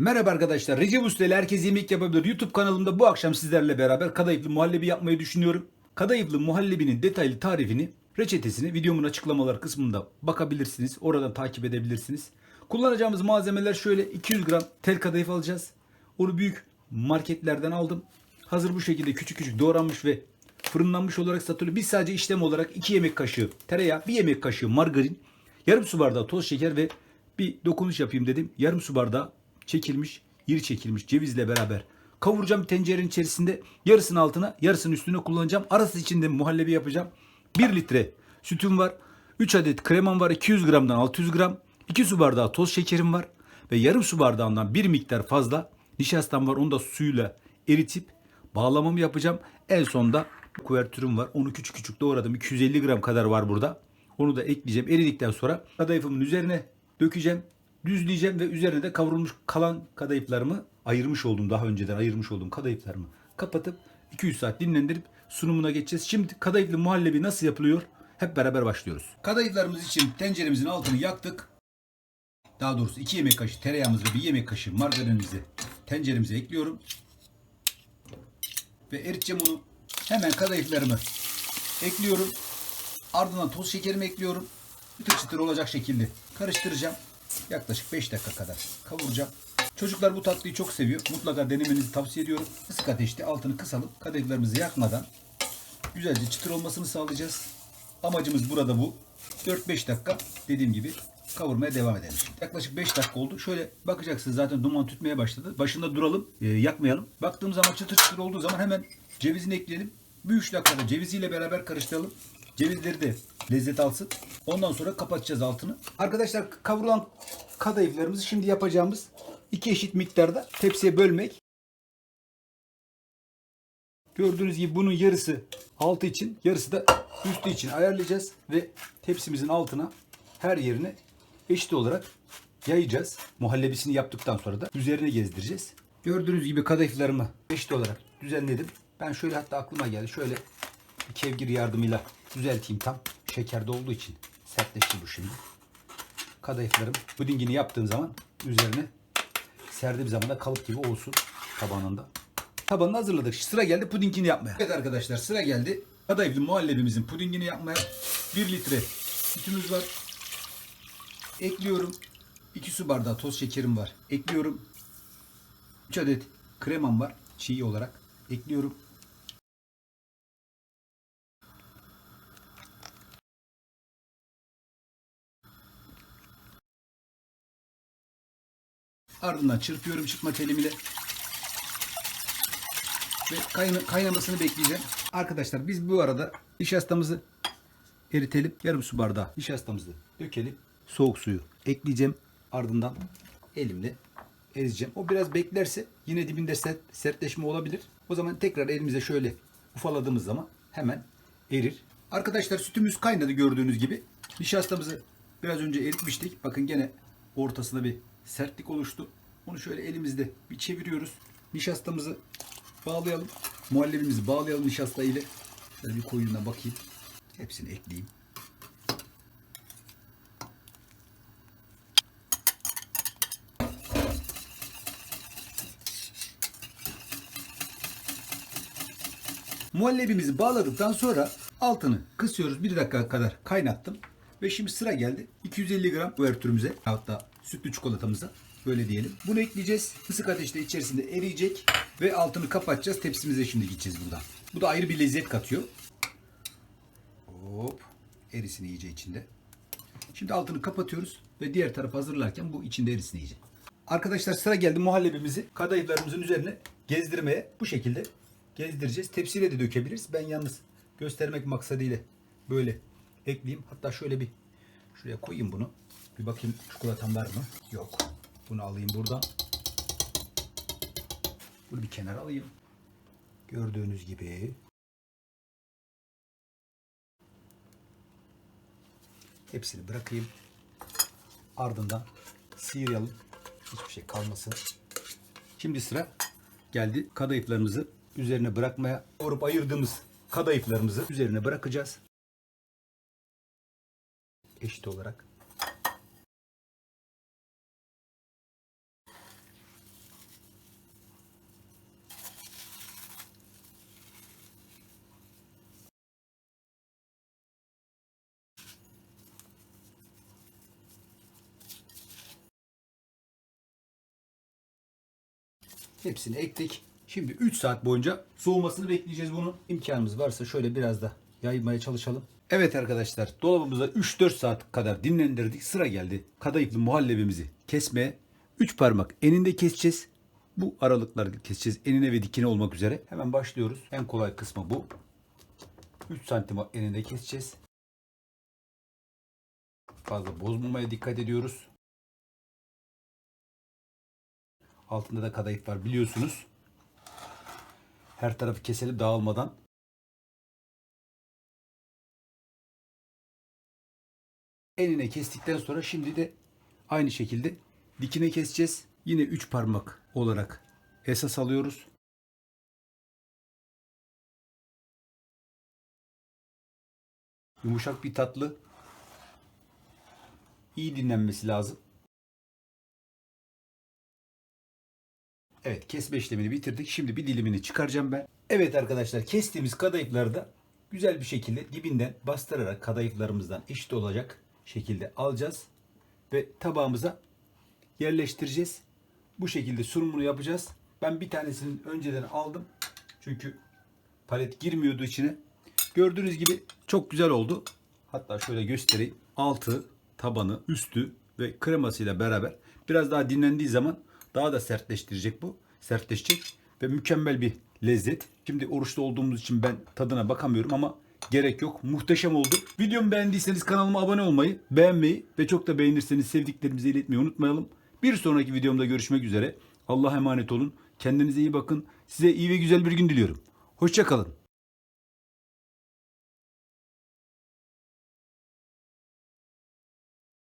Merhaba arkadaşlar. Recep Usta ile Herkes Yemek Yapabilir YouTube kanalımda bu akşam sizlerle beraber kadayıflı muhallebi yapmayı düşünüyorum. Kadayıflı muhallebinin detaylı tarifini, reçetesini videomun açıklamalar kısmında bakabilirsiniz. Oradan takip edebilirsiniz. Kullanacağımız malzemeler şöyle 200 gram tel kadayıf alacağız. Onu büyük marketlerden aldım. Hazır bu şekilde küçük küçük doğranmış ve fırınlanmış olarak satılıyor. Biz sadece işlem olarak 2 yemek kaşığı tereyağı, 1 yemek kaşığı margarin, yarım su bardağı toz şeker ve bir dokunuş yapayım dedim. Yarım su bardağı çekilmiş, iri çekilmiş cevizle beraber kavuracağım tencerenin içerisinde. Yarısının altına, yarısının üstüne kullanacağım. Arası içinde muhallebi yapacağım. 1 litre sütüm var. 3 adet kremam var. 200 gramdan 600 gram. 2 su bardağı toz şekerim var. Ve yarım su bardağından bir miktar fazla nişastam var. Onu da suyla eritip bağlamamı yapacağım. En sonda kuvertürüm var. Onu küçük küçük doğradım. 250 gram kadar var burada. Onu da ekleyeceğim. Eridikten sonra kadayıfımın üzerine dökeceğim. Düzleyeceğim ve üzerine de kavrulmuş kalan kadayıflarımı ayırmış olduğum daha önceden ayırmış olduğum kadayıflarımı kapatıp 200 saat dinlendirip sunumuna geçeceğiz. Şimdi kadayıflı muhallebi nasıl yapılıyor? Hep beraber başlıyoruz. Kadayıflarımız için tenceremizin altını yaktık. Daha doğrusu 2 yemek kaşığı tereyağımızı ve 1 yemek kaşığı margarinimizi tenceremize ekliyorum. Ve eriteceğim onu. Hemen kadayıflarımı ekliyorum. Ardından toz şekerimi ekliyorum. Çıtır çıtır olacak şekilde karıştıracağım. Yaklaşık 5 dakika kadar kavuracağım. Çocuklar bu tatlıyı çok seviyor. Mutlaka denemenizi tavsiye ediyorum. Kısık ateşte altını kısalım. Kadayıflarımızı yakmadan güzelce çıtır olmasını sağlayacağız. Amacımız burada bu. 4-5 dakika dediğim gibi kavurmaya devam edelim. Yaklaşık 5 dakika oldu. Şöyle bakacaksınız zaten duman tütmeye başladı. Başında duralım, e, yakmayalım. Baktığım zaman çıtır çıtır olduğu zaman hemen cevizini ekleyelim. Bir 3 dakikada ceviziyle beraber karıştıralım. Cevizleri de lezzet alsın. Ondan sonra kapatacağız altını. Arkadaşlar kavrulan kadayıflarımızı şimdi yapacağımız iki eşit miktarda tepsiye bölmek. Gördüğünüz gibi bunun yarısı altı için, yarısı da üstü için ayarlayacağız ve tepsimizin altına her yerine eşit olarak yayacağız. Muhallebisini yaptıktan sonra da üzerine gezdireceğiz. Gördüğünüz gibi kadayıflarımı eşit olarak düzenledim. Ben şöyle hatta aklıma geldi. Şöyle kevgir yardımıyla düzelteyim tam. Şekerde olduğu için sertleşti bu şimdi. Kadayıflarım pudingini yaptığım zaman üzerine serdiğim zaman da kalıp gibi olsun tabanında. Tabanını hazırladık. Sıra geldi pudingini yapmaya. Evet arkadaşlar sıra geldi. Kadayıflı muhallebimizin pudingini yapmaya. 1 litre sütümüz var. Ekliyorum. 2 su bardağı toz şekerim var. Ekliyorum. 3 adet kremam var. Çiğ olarak. Ekliyorum. Ardından çırpıyorum çırpma telimle. Ve kayna- kaynamasını bekleyeceğim. Arkadaşlar biz bu arada nişastamızı eritelim. Yarım su bardağı nişastamızı dökelim. Soğuk suyu ekleyeceğim. Ardından elimle ezeceğim. O biraz beklerse yine dibinde sert, sertleşme olabilir. O zaman tekrar elimize şöyle ufaladığımız zaman hemen erir. Arkadaşlar sütümüz kaynadı gördüğünüz gibi. Nişastamızı biraz önce eritmiştik. Bakın gene ortasında bir sertlik oluştu. Onu şöyle elimizde bir çeviriyoruz. Nişastamızı bağlayalım. Muhallebimizi bağlayalım nişasta ile. Şöyle bir koyuna bakayım. Hepsini ekleyeyim. Muhallebimizi bağladıktan sonra altını kısıyoruz. Bir dakika kadar kaynattım. Ve şimdi sıra geldi 250 gram kuvertürümüze hatta sütlü çikolatamıza böyle diyelim. Bunu ekleyeceğiz. Kısık ateşte içerisinde eriyecek ve altını kapatacağız. Tepsimize şimdi gideceğiz buradan. Bu da ayrı bir lezzet katıyor. Hop erisin iyice içinde. Şimdi altını kapatıyoruz ve diğer tarafı hazırlarken bu içinde erisin iyice. Arkadaşlar sıra geldi muhallebimizi kadayıflarımızın üzerine gezdirmeye bu şekilde gezdireceğiz. Tepsiyle de dökebiliriz. Ben yalnız göstermek maksadıyla böyle ekleyeyim. Hatta şöyle bir şuraya koyayım bunu. Bir bakayım çikolatam var mı? Yok. Bunu alayım buradan. Bunu bir kenara alayım. Gördüğünüz gibi hepsini bırakayım. Ardından sıyıralım. Hiçbir şey kalmasın. Şimdi sıra geldi kadayıflarımızı üzerine bırakmaya. Doğrup ayırdığımız kadayıflarımızı üzerine bırakacağız. Eşit olarak. Hepsini ektik. Şimdi 3 saat boyunca soğumasını bekleyeceğiz bunun. İmkanımız varsa şöyle biraz da yaymaya çalışalım. Evet arkadaşlar dolabımıza 3-4 saat kadar dinlendirdik. Sıra geldi kadayıflı muhallebimizi kesmeye. 3 parmak eninde keseceğiz. Bu aralıkları keseceğiz enine ve dikine olmak üzere. Hemen başlıyoruz. En kolay kısmı bu. 3 santim eninde keseceğiz. Fazla bozmamaya dikkat ediyoruz. Altında da kadayıf var biliyorsunuz. Her tarafı keselim dağılmadan. Enine kestikten sonra şimdi de aynı şekilde dikine keseceğiz. Yine 3 parmak olarak esas alıyoruz. Yumuşak bir tatlı. İyi dinlenmesi lazım. Evet kesme işlemini bitirdik. Şimdi bir dilimini çıkaracağım ben. Evet arkadaşlar kestiğimiz kadayıfları da güzel bir şekilde dibinden bastırarak kadayıflarımızdan eşit olacak şekilde alacağız. Ve tabağımıza yerleştireceğiz. Bu şekilde sunumunu yapacağız. Ben bir tanesini önceden aldım. Çünkü palet girmiyordu içine. Gördüğünüz gibi çok güzel oldu. Hatta şöyle göstereyim. Altı, tabanı, üstü ve kremasıyla beraber biraz daha dinlendiği zaman daha da sertleştirecek bu. Sertleşecek ve mükemmel bir lezzet. Şimdi oruçta olduğumuz için ben tadına bakamıyorum ama gerek yok. Muhteşem oldu. Videomu beğendiyseniz kanalıma abone olmayı, beğenmeyi ve çok da beğenirseniz sevdiklerimize iletmeyi unutmayalım. Bir sonraki videomda görüşmek üzere. Allah'a emanet olun. Kendinize iyi bakın. Size iyi ve güzel bir gün diliyorum. Hoşçakalın.